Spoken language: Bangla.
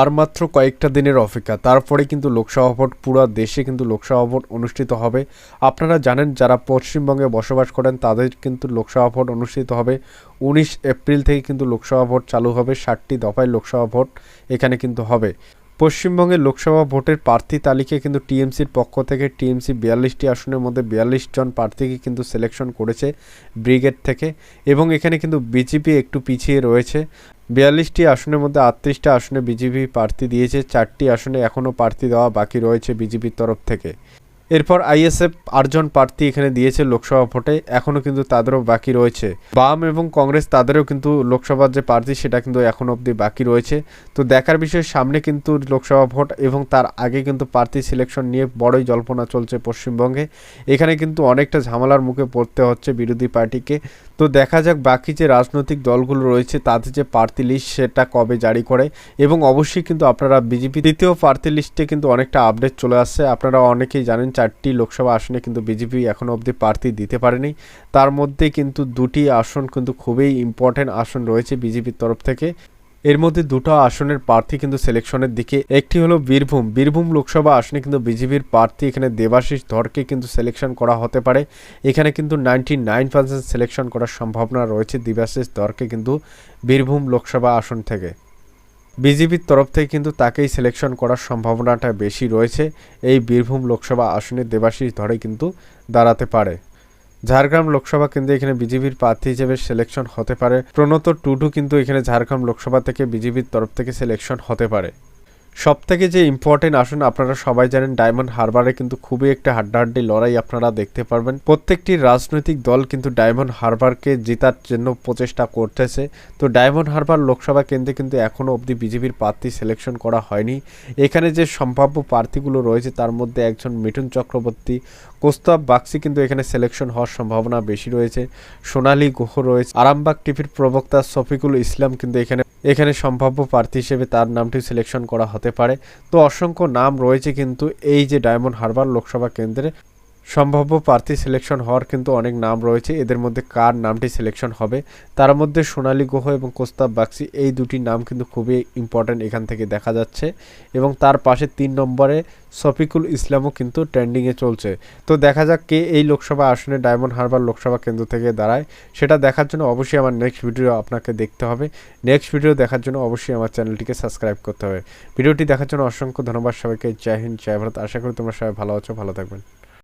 আর মাত্র কয়েকটা দিনের অপেক্ষা। তারপরে কিন্তু লোকসভা ভোট, পুরো দেশে কিন্তু লোকসভা ভোট অনুষ্ঠিত হবে। আপনারা জানেন, যারা পশ্চিমবঙ্গে বসবাস করেন, তাদের কিন্তু লোকসভা ভোট অনুষ্ঠিত হবে উনিশ এপ্রিল থেকে কিন্তু লোকসভা ভোট চালু হবে। ষাটটি দফায় লোকসভা ভোট এখানে কিন্তু হবে। পশ্চিমবঙ্গের লোকসভা ভোটের প্রার্থী তালিকায় কিন্তু টিএমসির পক্ষ থেকে টিএমসি বিয়াল্লিশটি আসনের মধ্যে বিয়াল্লিশ জন প্রার্থীকে কিন্তু সিলেকশন করেছে ব্রিগেড থেকে। এবং এখানে কিন্তু বিজেপি একটু পিছিয়ে রয়েছে। বিয়াল্লিশটি আসনের মধ্যে আটত্রিশটা আসনে বিজেপি প্রার্থী দিয়েছে, চারটি আসনে এখনও প্রার্থী দেওয়া বাকি রয়েছে বিজেপির তরফ থেকে। এরপর আইএসএফ আটজন প্রার্থী এখানে দিয়েছে লোকসভা ভোটে, এখনও কিন্তু তাদেরও বাকি রয়েছে। বাম এবং কংগ্রেস তাদেরও কিন্তু লোকসভার যে প্রার্থী, সেটা কিন্তু এখন অবধি বাকি রয়েছে। তো দেখার বিষয়, সামনে কিন্তু লোকসভা ভোট এবং তার আগে কিন্তু প্রার্থী সিলেকশন নিয়ে বড়ই জল্পনা চলছে পশ্চিমবঙ্গে। এখানে কিন্তু অনেকটা ঝামেলার মুখে পড়তে হচ্ছে বিরোধী পার্টিকে। তো দেখা যাক বাকি যে রাজনৈতিক দলগুলো রয়েছে, তাদের যে প্রার্থী লিস্ট সেটা কবে জারি করে এবং অবশ্যই কিন্তু আপনারা বিজেপি দ্বিতীয় প্রার্থী লিস্টে কিন্তু অনেকটা আপডেট চলে আসছে। আপনারা অনেকেই জানেন চারটি লোকসভা আসনে কিন্তু বিজেপি এখনও অবধি প্রার্থী দিতে পারেনি। তার মধ্যে কিন্তু দুটি আসন কিন্তু খুবই ইম্পর্টেন্ট আসন রয়েছে বিজেপির তরফ থেকে। এর মধ্যে দুটো আসনের প্রার্থী কিন্তু সিলেকশনের দিকে। একটি হলো বীরভূম। বীরভূম লোকসভা আসনে কিন্তু বিজেপির প্রার্থী এখানে দেবাশিস ধরকে কিন্তু সিলেকশন করা হতে পারে। এখানে কিন্তু নাইনটি নাইন পার্সেন্ট সিলেকশন করার সম্ভাবনা রয়েছে দেবাশিস ধরকে কিন্তু বীরভূম লোকসভা আসন থেকে। বিজেপির তরফ থেকে কিন্তু তাকেই সিলেকশন করার সম্ভাবনাটা বেশি রয়েছে। এই বীরভূম লোকসভা আসনে দেবাশিস ধরে কিন্তু দাঁড়াতে পারে। ঝাড়গ্রাম লোকসভা কেন্দ্রে এখানে বিজেপির প্রার্থী হিসেবে সিলেকশন হতে পারে। প্রণত টুডু কিন্তু এখানে ঝাড়গ্রাম লোকসভা থেকে বিজেপির তরফ থেকে সিলেকশন হতে পারে। সব থেকে যে ইম্পর্টেন্ট আসন আপনারা সবাই জানেন ডায়মন্ড হারবারে কিন্তু খুবই একটা হাড্ডাহাড্ডি লড়াই আপনারা দেখতে পারবেন। প্রত্যেকটি রাজনৈতিক দল কিন্তু ডায়মন্ড হারবারকে জেতার জন্য প্রচেষ্টা করতেছে। তো ডায়মন্ড হারবার লোকসভা কেন্দ্রে কিন্তু এখনও অবধি বিজেপির প্রার্থী সিলেকশন করা হয়নি। এখানে যে সম্ভাব্য প্রার্থীগুলো রয়েছে, তার মধ্যে একজন মিঠুন চক্রবর্তী, কোস্তাব বাক্সি কিন্তু এখানে সিলেকশন হওয়ার সম্ভাবনা বেশি রয়েছে। সোনালী গুহ রয়েছে। আরামবাগ টিভির প্রবক্তা শফিকুল ইসলাম কিন্তু এখানে এখানে সম্ভাব্য প্রার্থী হিসেবে তার নামটি সিলেকশন করা হতে পারে। তো অসংখ্য নাম রয়েছে কিন্তু এই যে ডায়মন্ড হারবার লোকসভা কেন্দ্রে সম্ভাব্য প্রার্থী সিলেকশন হওয়ার কিন্তু অনেক নাম রয়েছে। এদের মধ্যে কার নামটি সিলেকশন হবে? তার মধ্যে সোনালী গুহ এবং কোস্তাব বাক্সি এই দুটি নাম কিন্তু খুবই ইম্পর্ট্যান্ট এখান থেকে দেখা যাচ্ছে। এবং তার পাশে তিন নম্বরে শফিকুল ইসলামও কিন্তু ট্রেন্ডিংয়ে চলছে। তো দেখা যাক কে এই লোকসভা আসনে ডায়মন্ড হারবার লোকসভা কেন্দ্র থেকে দাঁড়ায়। সেটা দেখার জন্য অবশ্যই আমার নেক্সট ভিডিও আপনাকে দেখতে হবে। নেক্সট ভিডিও দেখার জন্য অবশ্যই আমার চ্যানেলটিকে সাবস্ক্রাইব করতে হবে। ভিডিওটি দেখার জন্য অসংখ্য ধন্যবাদ সবাইকে। জয় হিন্দ, জয় ভারত। আশা করি তোমরা সবাই ভালো আছো, ভালো থাকবেন।